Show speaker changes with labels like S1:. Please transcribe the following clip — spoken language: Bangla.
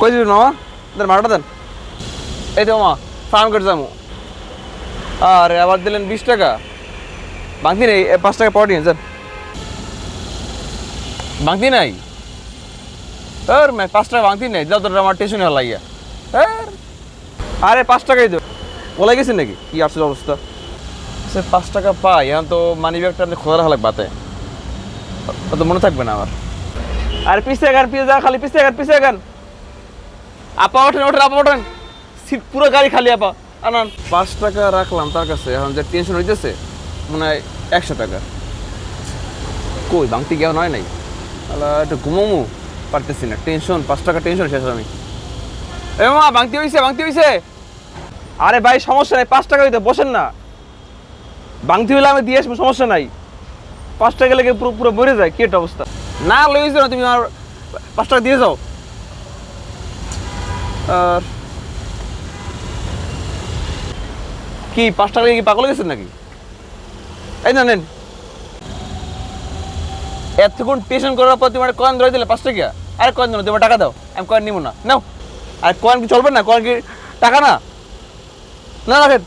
S1: কই দিবি মামা? দেন মারাটা দেন। এই তো মামা ফার্ম করে যাব। আরে আবার দিলেন বিশ টাকা? বাংতি নেই পাঁচ টাকা পরে নিয়ে যান। বাংতি নাই? আর পাঁচ টাকা বাংতি নেই যাও তোর আমার টেনশন হল লাগিয়া। আর, পাঁচ টাকাই তো বলাই গেছেন নাকি? কি আসল অবস্থা? সে পাঁচ টাকা পাই এখন তো মানি ব্যাগটা আপনি খোলা রাখা লাগবে তো মনে থাকবে না আমার। আর পিছে গান পিছে যা খালি পিছে গান পিছে গান। আপা, ওঠেন ওঠেন, আপা, ওঠেন। সিট, পুরো গাড়ি খালি, আপা। আনান। পাঁচ টাকা রাখলাম তার কাছে, এখন যে টেনশন হইতেছে, মনে হয় একশো টাকা। কই বাংতি গেও নয় নাই? আলা একটু ঘুমোমু, পারতেছি না টেনশন পাঁচ টাকা টেনশন শেষ আমি এ মা বাংতি হইছে বাংতি হইছে। আরে ভাই, সমস্যা নাই, পাঁচ টাকা হইতে বসেন না। বাংতি হইলে আমি দিয়ে আসব, সমস্যা নাই। পাঁচ টাকা লেগে পুরো পুরো মরে যায়, কি একটা অবস্থা। না লইছো না, তুমি আমার পাঁচ টাকা দিয়ে যাও। কি পাঁচ টাকা কি পাগল গেছেন নাকি? এই না, নেন। এতক্ষণ টিউশন করার পর তোমার কয়েন ধরে দিলে, পাঁচ টাকা? আরে কয়েন দেবো তোমার টাকা দাও, আমি কয়েন নিবো না। নাও। আর কয়েন কি চলবে না? কয়েন কি টাকা না? না রাখেন।